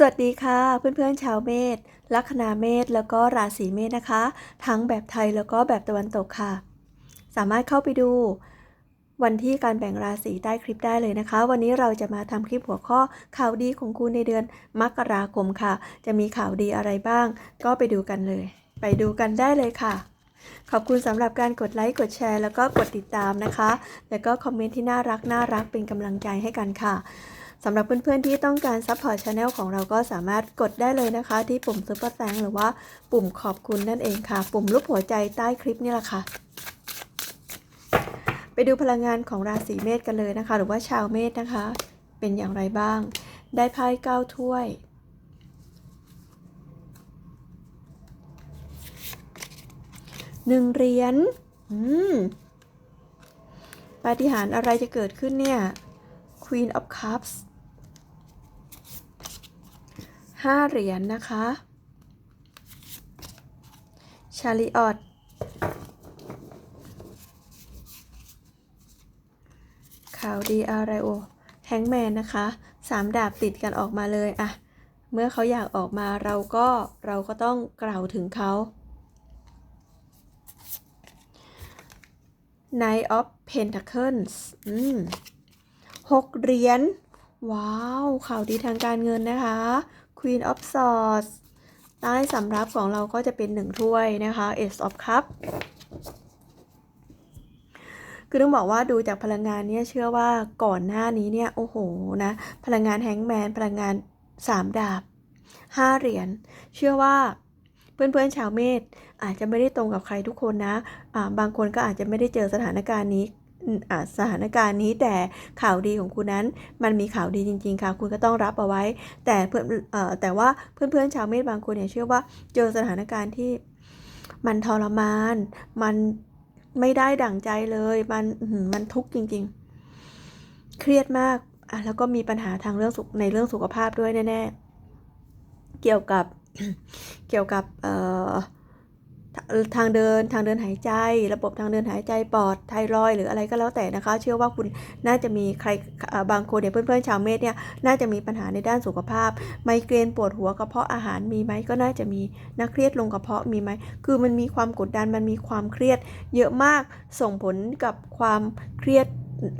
สวัสดีค่ะเพื่อนๆชาวเมษลัคนาเมษแล้วก็ราศีเมษนะคะ ทั้งแบบไทยแล้วก็แบบตะวันตกค่ะ สามารถเข้าไปดู วันที่การแบ่งราศีใต้คลิปได้เลยนะคะ วันนี้เราจะมาทำคลิปหัวข้อข่าวดีของคุณในเดือนมกราคมค่ะ จะมีข่าวดีอะไรบ้าง ก็ไปดูกันเลย ไปดูกันได้เลยค่ะ ขอบคุณสำหรับการกดไลค์กดแชร์ แล้วก็กดติดตามนะคะ แล้วก็คอมเมนต์ที่น่ารักน่ารักเป็นกำลังใจให้กันค่ะ สำหรับเพื่อนๆที่ต้องการซัพพอร์ตช anel ของเราก็สามารถกดได้เลยนะคะ ที่ปุ่มซุปเปอร์แ n งหรือว่าปุ่มขอบคุณนั่นเองค่ะ ปุ่มรูปหัวใจใต้คลิปนี่แหละค่ะ ไปดูพลังงานของราศีเมษกันเลยนะคะ หรือว่าชาวเมษนะคะ เป็นอย่างไรบ้าง ได้ไพ่เก้าถ้วยหนึ่งเหรียญอืมปาฏิหาริย์อะไรจะเกิดขึ้นเนี่ย Queen of Cups ห้าเหรียญนนะคะ ชาลิออตข่าวดีอะไรโอแฮงแมนนะคะสามดาบติดกันออกมาเลยอะเมื่อเขาอยากออกมาเราก็เราก็ต้องกล่าวถึงเขา Knight of Pentacles อืมหกเหรียญ ว้าว ข่าวดีทางการเงินนะคะ Queen of Swords ใต้สำรับของเราก็จะเป็นหนึ่งถ้วยนะคะ Ace of Cup คือต้องบอกว่าดูจากพลังงานเนี่ยเชื่อว่าก่อนหน้านี้เนี่ยโอ้โหนะพลังงานแฮงแมนพลังงานสามดาบห้าเหรียญเชื่อว่าเพื่อนๆชาวเมษอาจจะไม่ได้ตรงกับใครทุกคนนะะบางคนก็อาจจะไม่ได้เจอสถานการณ์นี้ สถานการณ์นี้แต่ข่าวดีของคุณนั้น มันมีข่าวดีจริง ๆ ค่ะ คุณก็ต้องรับเอาไว้ แต่เพื่อนแต่ว่าเพื่อนๆชาวเมษบางคนเนี่ยเชื่อว่าเจอสถานการณ์ที่มันทรมาน มันไม่ได้ดั่งใจเลย มันมันทุกข์จริง ๆ เครียดมากอะแล้วก็มีปัญหาทางเรื่องสุขในเรื่องสุขภาพด้วยแน่ๆ เกี่ยวกับเกี่ยวกับเอ่อ ทางเดินทางเดินหายใจ ระบบทางเดินหายใจปอดไทรอยหรืออะไรก็แล้วแต่นะคะ เชื่อว่าคุณน่าจะมีใครบางคนเนี่ยเพื่อนๆชาวเมษเนี่ยน่าจะมีปัญหาในด้านสุขภาพ ไมเกรนปวดหัวกระเพาะอาหารมีไหมก็น่าจะมีนักเครียดลงกระเพาะมีไหมคือมันมีความกดดันมันมีความเครียด เยอะมากส่งผลกับความเครียด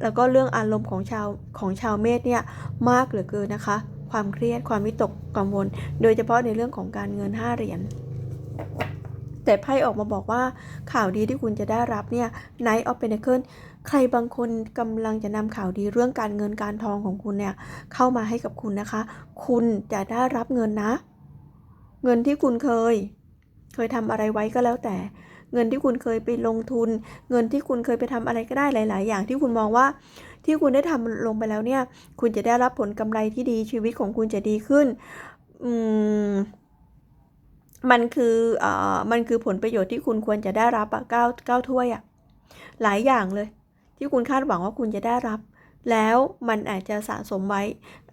แล้วก็เรื่องอารมณ์ของชาวของชาวเมษเนี่ยมากเหลือเกินนะคะ ความเครียดความวิตกกังวล โดยเฉพาะในเรื่องของการเงิน5เหรียญ แต่ไพ่ออกมาบอกว่าข่าวดีที่คุณจะได้รับเนี่ย Knight of Pentacle ใครบางคนกำลังจะนำข่าวดีเรื่องการเงินการทองของคุณเนี่ยเข้ามาให้กับคุณนะคะ คุณจะได้รับเงินนะ เงินที่คุณเคย เคยทำอะไรไว้ก็แล้วแต่ เงินที่คุณเคยไปลงทุน เงินที่คุณเคยไปทำอะไรก็ได้หลาย ๆ อย่างที่คุณมองว่าที่คุณได้ทำลงไปแล้วเนี่ย คุณจะได้รับผลกำไรที่ดีชีวิตของคุณจะดีขึ้น อืม มันคืออ่ามันคือผลประโยชน์ที่คุณควรจะได้รับอะเก้าเก้าถ้วยอะหลายอย่างเลย ที่คุณคาดหวังว่าคุณจะได้รับ แล้วมันอาจจะสะสมไว้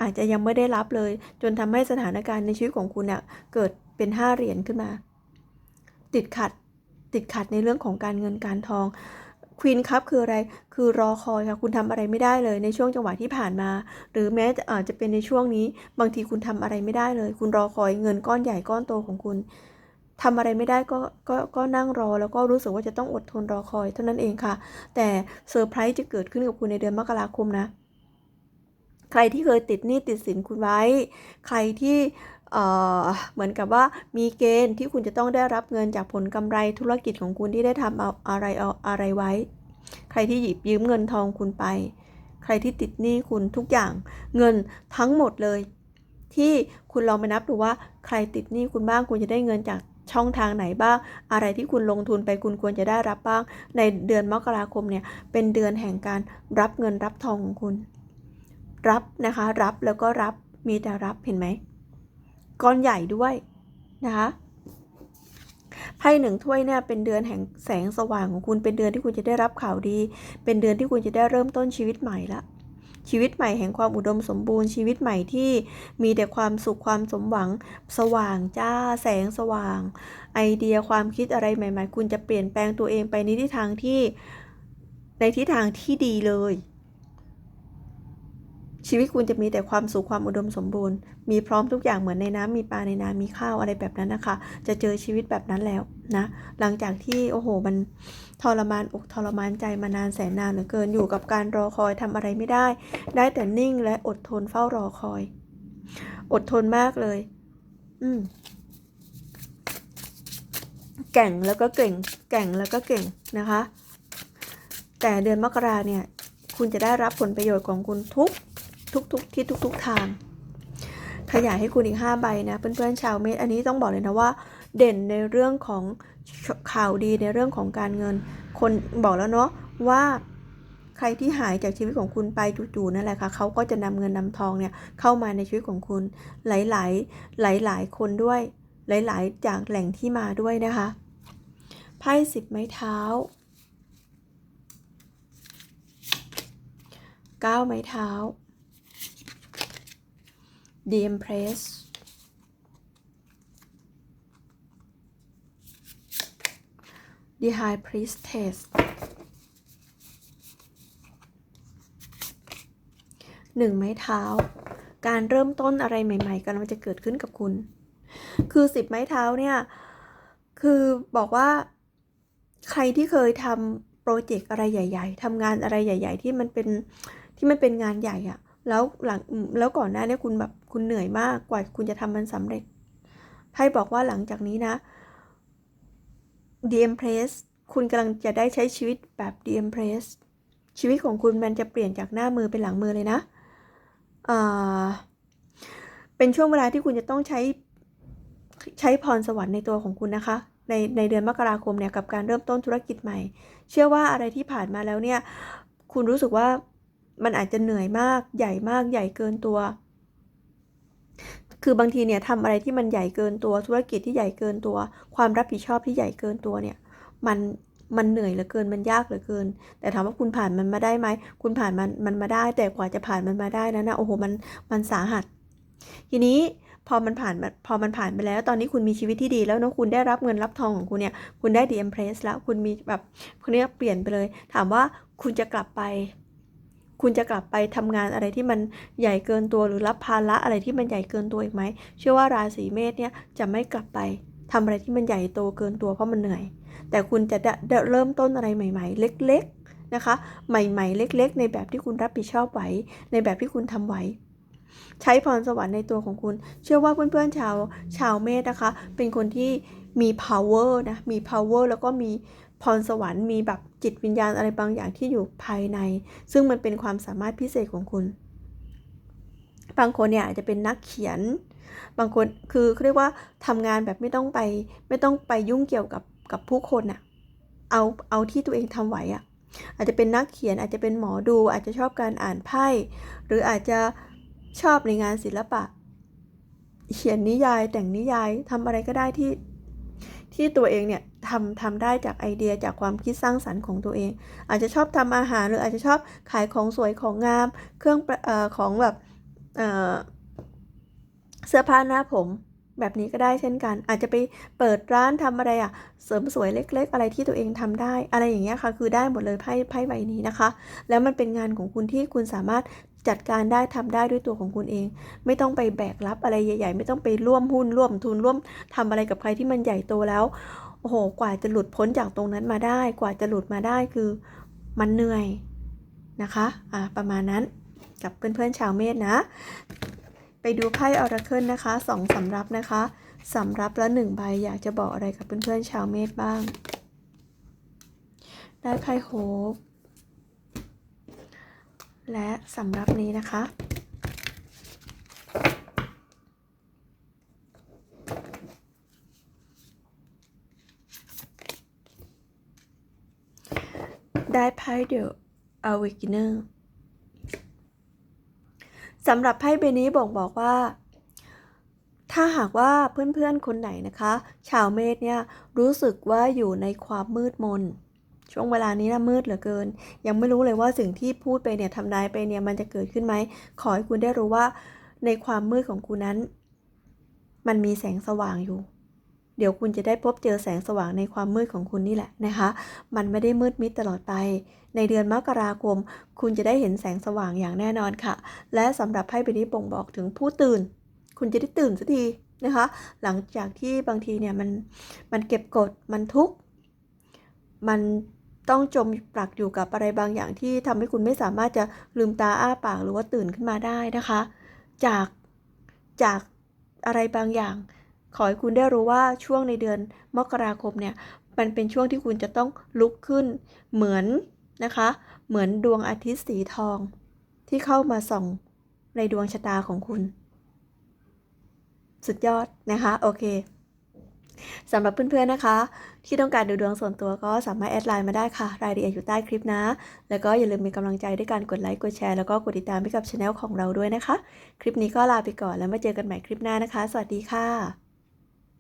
อาจจะยังไม่ได้รับเลย จนทำให้สถานการณ์ในชีวิตของคุณเนี่ยเกิดเป็นห้าเหรียญขึ้นมา ติดขัดติดขัดในเรื่องของการเงินการทอง ควีนคัพคืออะไร คือรอคอยค่ะคุณทำอะไรไม่ได้เลยในช่วงจังหวะที่ผ่านมา หรือแม้อาจจะเป็นในช่วงนี้ บางทีคุณทำอะไรไม่ได้เลย คุณรอคอยเงินก้อนใหญ่ก้อนโตของคุณทำอะไรไม่ได้ก็ก็ก็นั่งรอแล้วก็รู้สึกว่าจะต้องอดทนรอคอยเท่านั้นเองค่ะ แต่เซอร์ไพรส์จะเกิดขึ้นกับคุณในเดือนมกราคมนะ ใครที่เคยติดหนี้ติดสินคุณไว้ ใครที่ เหมือนกับว่ามีเกณฑ์ที่คุณจะต้องได้รับเงินจากผลกำไรธุรกิจของคุณที่ได้ทำเอาอะไรเอาอะไรไว้ ใครที่หยิบยืมเงินทองคุณไป ใครที่ติดหนี้คุณทุกอย่างเงินทั้งหมดเลย ที่คุณลองไปนับดูว่าใครติดหนี้คุณบ้างคุณจะได้เงินจากช่องทางไหนบ้าง อะไรที่คุณลงทุนไปคุณควรจะได้รับบ้าง ในเดือนมกราคมเนี่ยเป็นเดือนแห่งการรับเงินรับทองของคุณ รับนะคะ รับแล้วก็รับมีแต่รับเห็นไหม ก้อนใหญ่ด้วยนะคะไพ่หนึ่งถ้วยเนี่ยเป็นเดือนแห่งแสงสว่างของคุณเป็นเดือนที่คุณจะได้รับข่าวดี เป็นเดือนที่คุณจะได้เริ่มต้นชีวิตใหม่ละชีวิตใหม่แห่งความอุดมสมบูรณ์ชีวิตใหม่ที่มีแต่ความสุขความสมหวังสว่างจ้าแสงสว่าง ไอเดียความคิดอะไรใหม่ ๆ คุณจะเปลี่ยนแปลงตัวเองไปในทิศทางที่ในทิศทางที่ดีเลย ชีวิตคุณจะมีแต่ความสุขความอุดมสมบูรณ์ มีพร้อมทุกอย่างเหมือนในน้ำมีปลาในน้ำมีข้าวอะไรแบบนั้นนะคะ จะเจอชีวิตแบบนั้นแล้วนะ หลังจากที่โอ้โหมันทรมานอกทรมานใจมานานแสนนานเหลือเกินอยู่กับการรอคอยทำอะไรไม่ได้ ได้แต่นิ่งและอดทนเฝ้ารอคอย อดทนมากเลย อืมแก่งแล้วก็เก่ง แก่งแล้วก็เก่งนะคะ แต่เดือนมกราเนี่ย คุณจะได้รับผลประโยชน์ของคุณทุก ทุกทุกที่ทุกทุกทางขยายให้คุณอีก 5 ใบนะเพื่อนๆชาวเมษอันนี้ต้องบอกเลยนะว่า เด่นในเรื่องของข่าวดีในเรื่องของการเงิน คนบอกแล้วเนาะว่าใครที่หายจากชีวิตของคุณไปจู่ๆนั่นแหละค่ะเขาก็จะนำเงินนำทองเนี่ยเข้ามาในชีวิตของคุณหลายๆ หลายๆคนด้วย หลายๆ จากแหล่งที่มาด้วยนะคะไพ่สิบไม้เท้าเก้าไม้เท้า The Empress The High Priestess หนึ่งไม้เท้า การเริ่มต้นอะไรใหม่ ๆกำลังจะเกิดขึ้นกับคุณ คือสิบไม้เท้าเนี่ย คือบอกว่าใครที่เคยทำโปรเจกต์อะไรใหญ่ ๆทำงานอะไรใหญ่ ๆ ที่มันเป็นที่มันเป็นงานใหญ่อะ แล้วหลังแล้วก่อนหน้านี้คุณแบบคุณเหนื่อยมากกว่าคุณจะทำมันสำเร็จไพ่บอกว่าหลังจากนี้นะ The Empress คุณกำลังจะได้ใช้ชีวิตแบบ The Empress ชีวิตของคุณมันจะเปลี่ยนจากหน้ามือเป็นหลังมือเลยนะอ่าเป็นช่วงเวลาที่คุณจะต้องใช้ใช้พรสวรรค์ในตัวของคุณนะคะ ในในเดือนมกราคมเนี่ยกับการเริ่มต้นธุรกิจใหม่ เชื่อว่าอะไรที่ผ่านมาแล้วเนี่ย คุณรู้สึกว่า มันอาจจะเหนื่อยมากใหญ่มากใหญ่เกินตัว คือบางทีเนี่ยทำอะไรที่มันใหญ่เกินตัวธุรกิจที่ใหญ่เกินตัว ความรับผิดชอบที่ใหญ่เกินตัวเนี่ยมันมันเหนื่อยเหลือเกินมันยากเหลือเกิน แต่ถามว่าคุณผ่านมันมาได้ไหมคุณผ่านมันมันมาได้ แต่กว่าจะผ่านมันมาได้นะนะโอ้โหมันมันสาหัส ทีนี้พอมันผ่านพอมันผ่านไปแล้ว ตอนนี้คุณมีชีวิตที่ดีแล้วเนาะคุณได้รับเงินรับทองของคุณเนี่ย คุณได้ดีเอ็มเพรสแล้วคุณมีแบบคนนี้เปลี่ยนไปเลย ถามว่าคุณจะกลับไป คุณจะกลับไปทำงานอะไรที่มันใหญ่เกินตัวหรือรับภาระอะไรที่มันใหญ่เกินตัวอีกไหม เชื่อว่าราศีเมษเนี่ยจะไม่กลับไปทำอะไรที่มันใหญ่โตเกินตัวเพราะมันเหนื่อย แต่คุณจะเริ่มต้นอะไรใหม่ ๆ เล็กๆนะคะ ใหม่ๆ เล็ก ๆ ในแบบที่คุณรับผิดชอบไหวในแบบที่คุณทำไหวใช้พรสวรรค์ในตัวของคุณ เชื่อว่าเพื่อนๆชาวชาวเมษนะคะ เป็นคนที่มี power นะ มี power แล้วก็มี พรสวรรค์มีแบบจิตวิญญาณอะไรบางอย่างที่อยู่ภายใน ซึ่งมันเป็นความสามารถพิเศษของคุณ บางคนเนี่ยอาจจะเป็นนักเขียน บางคนคือเขาเรียกว่าทำงานแบบไม่ต้องไปไม่ต้องไปยุ่งเกี่ยวกับกับผู้คนอะเอาเอาที่ตัวเองทำไหวอะอาจจะเป็นนักเขียนอาจจะเป็นหมอดู อาจจะชอบการอ่านไพ่หรืออาจจะชอบในงานศิลปะ เขียนนิยายแต่งนิยายทำอะไรก็ได้ที่ที่ตัวเองเนี่ย ทำทำได้จากไอเดียจากความคิดสร้างสรรค์ของตัวเอง อาจจะชอบทำอาหาร หรืออาจจะชอบขายของสวยของงาม เครื่องอของแบบเเสื้อผ้าหน้าผมแบบนี้ก็ได้เช่นกัน อาจจะไปเปิดร้านทำอะไรอะเสริมสวยเล็ก ๆ อะไรที่ตัวเองทำได้ อะไรอย่างเงี้ยค่ะ คือได้หมดเลยไพ่ไพ่ใบนี้นะคะ แล้วมันเป็นงานของคุณที่คุณสามารถจัดการได้ทำได้ด้วยตัวของคุณเอง ไม่ต้องไปแบกรับอะไรใหญ่ ๆ ไม่ต้องไปร่วมหุ้นร่วมทุนร่วมทำอะไรกับใครที่มันใหญ่โตแล้ว โอ้โห กว่าจะหลุดพ้นจากตรงนั้นมาได้ กว่าจะหลุดมาได้คือมันเหนื่อยนะคะ อ่า ประมาณนั้นกับเพื่อนๆชาวเมษนะ ไปดูไพ่ออราเคิลนะคะสองสำรับนะคะสำรับละหนึ่งใบอยากจะบอกอะไรกับเพื่อนๆชาวเมษบ้าง ได้ไพ่โฮปและสำรับนี้นะคะ ได้ไพ่เดอะอเวกิเนอร์สำหรับไพ่ใบนี้บอกบอกว่า ถ้าหากว่าเพื่อนๆคนไหนนะคะ ชาวเมษเนี่ยรู้สึกว่าอยู่ในความมืดมน ช่วงเวลานี้นะมืดเหลือเกิน ยังไม่รู้เลยว่าสิ่งที่พูดไปเนี่ยทำนายไปเนี่ยมันจะเกิดขึ้นไหม ขอให้คุณได้รู้ว่าในความมืดของคุณนั้น มันมีแสงสว่างอยู่ เดี๋ยวคุณจะได้พบเจอแสงสว่างในความมืดของคุณนี่แหละนะคะ มันไม่ได้มืดมิดตลอดไป ในเดือนมกราคม คุณจะได้เห็นแสงสว่างอย่างแน่นอนค่ะ และสำหรับไพ่ใบนี้บ่งบอกถึงผู้ตื่น คุณจะได้ตื่นสักทีนะคะ หลังจากที่บางทีเนี่ยมันมันเก็บกดมันทุกข์มันต้องจมปลักอยู่กับอะไรบางอย่างที่ทำให้คุณไม่สามารถจะลืมตาอ้าปากหรือว่าตื่นขึ้นมาได้นะคะ จากจากอะไรบางอย่าง ขอให้คุณได้รู้ว่าช่วงในเดือนมกราคมเนี่ยมันเป็นช่วงที่คุณจะต้องลุกขึ้นเหมือนนะคะ เหมือนดวงอาทิตย์สีทอง ที่เข้ามาส่องในดวงชะตาของคุณ สุดยอดนะคะ โอเคสำหรับเพื่อนๆนะคะ ที่ต้องการดูดวงส่วนตัวก็สามารถแอดไลน์มาได้ค่ะ รายละเอียดอยู่ใต้คลิปนะ แล้วก็อย่าลืมเป็นกำลังใจด้วยการกดไลค์กดแชร์แล้วก็กดติดตามให้กับช anel ของเราด้วยนะคะ คลิปนี้ก็ลาไปก่อนแล้วมาเจอกันใหม่คลิปหน้านะคะ สวัสดีค่ะ